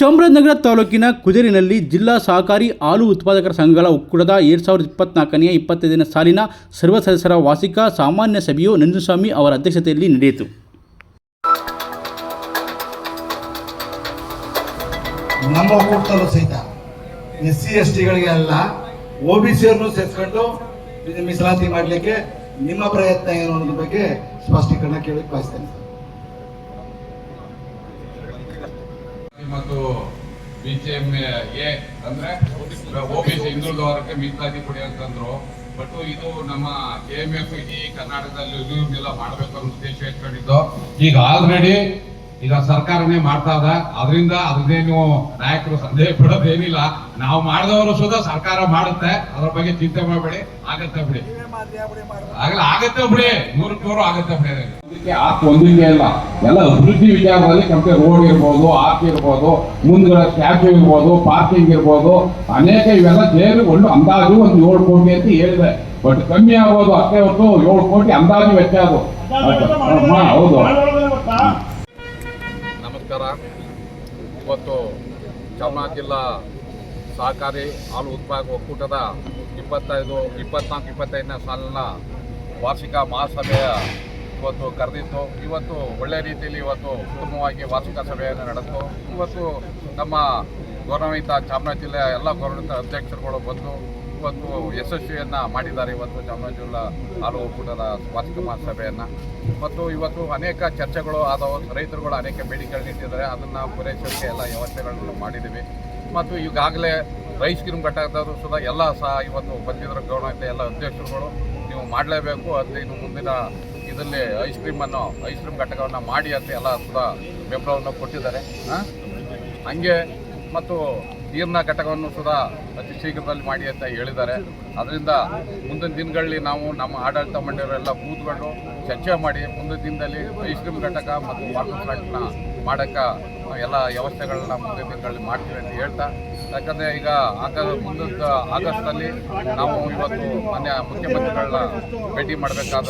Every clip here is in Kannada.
ಚಾಮರಾಜನಗರ ತಾಲೂಕಿನ ಕುದೇರಿನಲ್ಲಿ ಜಿಲ್ಲಾ ಸಹಕಾರಿ ಹಾಲು ಉತ್ಪಾದಕರ ಸಂಘಗಳ ಒಕ್ಕೂಟದ ಎರಡು ಸಾವಿರದ ಇಪ್ಪತ್ನಾಲ್ಕನೆಯ ಇಪ್ಪತ್ತೈದನೇ ಸಾಲಿನ ಸರ್ವ ಸದಸ್ಯರ ವಾರ್ಷಿಕ ಸಾಮಾನ್ಯ ಸಭೆಯು ನಂಜುಸ್ವಾಮಿ ಅವರ ಅಧ್ಯಕ್ಷತೆಯಲ್ಲಿ ನಡೆಯಿತು. ನಮ್ಮ ಒಕ್ಕೂಟದಲ್ಲೂ ಸಹಿತ ಎಸ್ ಸಿ ಎಸ್ ಟಿಗಳಿಗೆ ಅಲ್ಲ, ಒ ಬಿ ಸಿ ಅವ್ರನ್ನು ಸೇರಿಸ್ಕೊಂಡು ಮೀಸಲಾತಿ ಮಾಡಲಿಕ್ಕೆ ನಿಮ್ಮ ಪ್ರಯತ್ನ ಏನು ಅನ್ನೋದ್ರ ಬಗ್ಗೆ ಸ್ಪಷ್ಟೀಕರಣ ಕೇಳಕ್ಕೆ ಬಯಸ್ತೇನೆ ಮತ್ತು ಬಿ ಸಿ ಎಂ ಎ ಅಂದ್ರೆ ಒ ಬಿ ಸಿ ಹಿಂದುಳಿದ ವರ್ಗಕ್ಕೆ ಮೀಸಲಾತಿ ಕೊಡಿ ಅಂತಂದ್ರು. ಬಟ್ ಇದು ನಮ್ಮ ಕೆ ಎಂ ಎಫ್ ಇಡೀ ಕರ್ನಾಟಕದಲ್ಲಿ ಇದನ್ನೆಲ್ಲ ಮಾಡಬೇಕು ಅನ್ನೋ ಉದ್ದೇಶ ಇಟ್ಕೊಂಡಿದ್ದು. ಈಗ ಆಲ್ರೆಡಿ ಈಗ ಸರ್ಕಾರನೇ ಮಾಡ್ತಾ ಇದ. ಅದರಿಂದ ಅದನ್ನೇನು ನಾಯಕರು ಸಂದೇಹ ಪಡೋದೇನಿಲ್ಲ. ನಾವು ಮಾಡಿದವರು ಸುದ ಸರ್ಕಾರ ಮಾಡುತ್ತೆ. ಅದ್ರ ಬಗ್ಗೆ ಚಿಂತೆ ಮಾಡಬೇಡಿ. ಆಗತ್ತೆ ಬಿಡಿ. ಆಗಲ್ಲ ಆಗತ್ತೆ ಬಿಡಿ. ನೂರಕ್ಕೆ ನೂರು ಆಗತ್ತೆ ಬಿಡಿ ಇದಕ್ಕೆ ಆಪ್ ಒಂದಿಗೆ ಇಲ್ಲ ಎಲ್ಲ ಅಭಿವೃದ್ಧಿ ವಿಚಾರದಲ್ಲಿ ಕಂಪೆ ರೋಡ್ ಇರ್ಬೋದು ಆಪ್ ಇರ್ಬೋದು ಮುಂದ್ಗಡೆ ಸ್ಟ್ಯಾಚು ಇರ್ಬೋದು ಪಾರ್ಕಿಂಗ್ ಇರ್ಬೋದು ಅನೇಕ ಇವೆಲ್ಲ ಸೇರಿ ಒಂದು ಅಂದಾಜು ಒಂದು ಏಳು ಕೋಟಿ ಅಂತ ಹೇಳಿದೆ. ಬಟ್ ಕಮ್ಮಿ ಆಗ್ಬೋದು ಅಷ್ಟೇ ಹೊತ್ತು ಏಳು ಕೋಟಿ ಅಂದಾಜು ವೆಚ್ಚ ಅದು. ಹೌದು. ನಮಸ್ಕಾರ. ಇವತ್ತು ಚಾಮರಾಜ ಜಿಲ್ಲಾ ಸಹಕಾರಿ ಹಾಲು ಉತ್ಪಾದಕ ಒಕ್ಕೂಟದ ಇಪ್ಪತ್ತೈದು ಇಪ್ಪತ್ನಾಲ್ಕು ಇಪ್ಪತ್ತೈದನೇ ಸಾಲಿನ ವಾರ್ಷಿಕ ಮಹಾಸಭೆಯ ಇವತ್ತು ಕರೆದಿತ್ತು. ಇವತ್ತು ಒಳ್ಳೆ ರೀತಿಯಲ್ಲಿ ಇವತ್ತು ಉತ್ತಮವಾಗಿ ವಾರ್ಷಿಕ ಸಭೆಯನ್ನು ನಡೆಸಿತು. ಇವತ್ತು ನಮ್ಮ ಗೌರವಿತ ಚಾಮರಾಜ ಜಿಲ್ಲೆಯ ಎಲ್ಲ ಗೌರವಿತ ಅಧ್ಯಕ್ಷರುಗಳು ಬಂದು ಇವತ್ತು ಯಶಸ್ವಿಯನ್ನು ಮಾಡಿದ್ದಾರೆ. ಇವತ್ತು ಚಾಮರಾಜ ಹಾಲು ಒಕ್ಕೂಟದ ವಾರ್ಷಿಕ ಮಹಾಸಭೆಯನ್ನು. ಮತ್ತು ಇವತ್ತು ಅನೇಕ ಚರ್ಚೆಗಳು ಆದವು. ರೈತರುಗಳು ಅನೇಕ ಬೇಡಿಕೆಗಳನ್ನ ಇಟ್ಟಿದ್ದಾರೆ. ಅದನ್ನು ಪೂರೈಸೋಕ್ಕೆ ಎಲ್ಲ ವ್ಯವಸ್ಥೆಗಳನ್ನು ಮಾಡಿದ್ದೀವಿ. ಮತ್ತು ಈಗಾಗಲೇ ರೈಸ್ ಕ್ರೀಮ್ ಘಟಕದವರು ಸಹ ಎಲ್ಲ ಸಹ ಇವತ್ತು ಬಂದಿದ್ದರು ಗೌರವಿತ ಎಲ್ಲ ಅಧ್ಯಕ್ಷರುಗಳು. ನೀವು ಮಾಡಲೇಬೇಕು. ಅದು ಇನ್ನು ಮುಂದಿನ ಇದರಲ್ಲಿ ಐಸ್ ಕ್ರೀಮನ್ನು ಐಸ್ ಕ್ರೀಮ್ ಘಟಕವನ್ನು ಮಾಡಿ ಅಂತ ಎಲ್ಲ ಸುದಾ ಬೆಂಬಲವನ್ನು ಕೊಟ್ಟಿದ್ದಾರೆ. ಹಂಗೆ ಮತ್ತು ನೀರಿನ ಘಟಕವನ್ನು ಸುದಾ ಅತಿ ಶೀಘ್ರದಲ್ಲಿ ಮಾಡಿ ಅಂತ ಹೇಳಿದ್ದಾರೆ. ಅದರಿಂದ ಮುಂದಿನ ದಿನಗಳಲ್ಲಿ ನಾವು ನಮ್ಮ ಆಡಳಿತ ಮಂಡಳಿಯವರೆಲ್ಲ ಕೂತ್ಕೊಂಡು ಚರ್ಚೆ ಮಾಡಿ ಮುಂದಿನ ದಿನದಲ್ಲಿ ಐಸ್ ಕ್ರೀಮ್ ಘಟಕ ಮತ್ತು ವಾಟರ್ ಪ್ಲಾಂಟ್ನ ಮಾಡೋಕ್ಕೆ ಎಲ್ಲ ವ್ಯವಸ್ಥೆಗಳನ್ನ ಮುಂದೆ ತಿಂಗಳಲ್ಲಿ ಮಾಡ್ತೀವಿ ಅಂತ ಹೇಳ್ತಾ, ಯಾಕಂದರೆ ಈಗ ಆಗ ಆಗಸ್ಟ್ ಆಗಸ್ಟಲ್ಲಿ ನಾವು ಇವತ್ತು ಮಾನ್ಯ ಮುಖ್ಯಮಂತ್ರಿಗಳನ್ನ ಭೇಟಿ ಮಾಡಬೇಕಾದ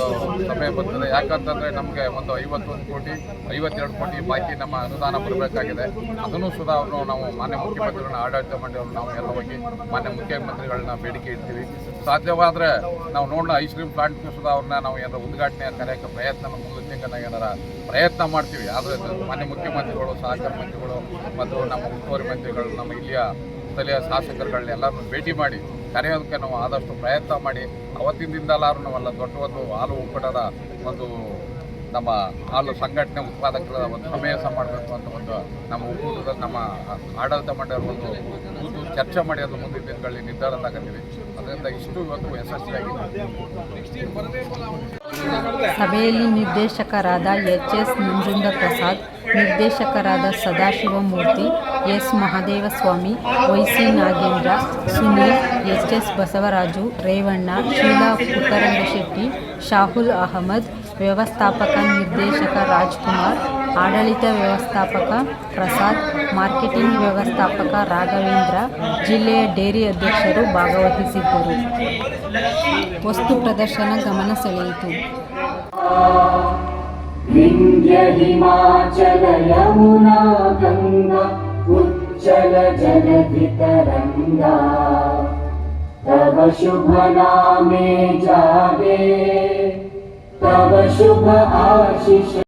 ಸಮಯ ಬರ್ತದೆ ಯಾಕಂತಂದರೆ ನಮಗೆ ಒಂದು ಐವತ್ತೊಂದು ಕೋಟಿ, ಐವತ್ತೆರಡು ಕೋಟಿ ಬಾಕಿ ನಮ್ಮ ಅನುದಾನ ಬರಬೇಕಾಗಿದೆ. ಅದನ್ನು ಸುಧಾ ಅವರು ನಾವು ಮಾನ್ಯ ಮುಖ್ಯಮಂತ್ರಿಗಳನ್ನ ಆಡಳಿತ ಮಾಡಿದವರು ನಾವು ಎಲ್ಲ ಹೋಗಿ ಮಾನ್ಯ ಮುಖ್ಯಮಂತ್ರಿಗಳನ್ನ ಬೇಡಿಕೆ ಇಡ್ತೀವಿ. ಸಾಧ್ಯವಾದರೆ ನಾವು ನೋಡೋಣ, ಐಸ್ ಕ್ರೀಮ್ ಪ್ಲಾಂಟ್ ಸುಧಾ ಅವ್ರನ್ನ ನಾವು ಏನಾರ ಉದ್ಘಾಟನೆ ಕರೆಯೋಕ್ಕೆ ಪ್ರಯತ್ನ ತಿಂಗಳ ಏನಾರ ಪ್ರಯತ್ನ ಮಾಡ್ತೀವಿ. ಆದರೆ ಮಾನ್ಯ ಮುಖ್ಯಮಂತ್ರಿಗಳು ಸಹಕಾರ ಮಂತ್ರಿಗಳು ಮತ್ತು ನಮ್ಮ ಉಸ್ತುವಾರಿ ಮಂತ್ರಿಗಳು, ನಮ್ಮ ಇಲ್ಲಿಯ ಸ್ಥಳೀಯ ಶಾಸಕರುಗಳನ್ನೆಲ್ಲರನ್ನು ಭೇಟಿ ಮಾಡಿ ಕರೆಯೋದಕ್ಕೆ ನಾವು ಆದಷ್ಟು ಪ್ರಯತ್ನ ಮಾಡಿ. ಅವತ್ತಿನಿಂದಲಾರು ನಾವೆಲ್ಲ ದೊಡ್ಡ ಒಂದು ಹಾಲು ಒಕ್ಕೂಟದ ಒಂದು ನಮ್ಮ ಹಾಲು ಸಂಘಟನೆ ಉತ್ಪಾದಕರ ಒಂದು ಸಮಾವೇಶ ಮಾಡಬೇಕು ಅಂತ ಒಂದು ನಮ್ಮ ಒಕ್ಕೂಟದ ನಮ್ಮ ಆಡಳಿತ ಮಂಡಳಿ ಒಂದು ಚರ್ಚೆ ಮಾಡಿ ಅದು ಮುಂದಿನ ದಿನಗಳಲ್ಲಿ ನಿರ್ಧಾರ ತಗೊಂಡಿವಿ. ಅದರಿಂದ ಇಷ್ಟು ಇವತ್ತು ಯಶಸ್ವಿಯಾಗಿದೆ ಸಭೆಯಲ್ಲಿ ನಿರ್ದೇಶಕರಾದ ಎಚ್ ಎಸ್ ಮಂಜುಂದ ಪ್ರಸಾದ್, ನಿರ್ದೇಶಕರಾದ Sadashivamurthy, S. Mahadevaswamy, YC Nagendra, Sunil H S Basavaraju, Revanna, Sheela Puttarangashetty, Shahul Ahmed ವ್ಯವಸ್ಥಾಪಕ ನಿರ್ದೇಶಕ ರಾಜ್ಕುಮಾರ್ ಆಡಳಿತ ವ್ಯವಸ್ಥಾಪಕ ಪ್ರಸಾದ್ ಮಾರ್ಕೆಟಿಂಗ್ ವ್ಯವಸ್ಥಾಪಕ ರಾಘವೇಂದ್ರ ಜಿಲ್ಲೆಯ ಡೇರಿ ಅಧ್ಯಕ್ಷರು ಭಾಗವಹಿಸಿದ್ದರು ವಸ್ತು ಪ್ರದರ್ಶನ ಗಮನ ಸೆಳೆಯಿತು विन्ध्य हिमाचल यमुना गङ्गा उच्चल जलधितरङ्गा तव शुभ नामे जागे तव शुभ आशिष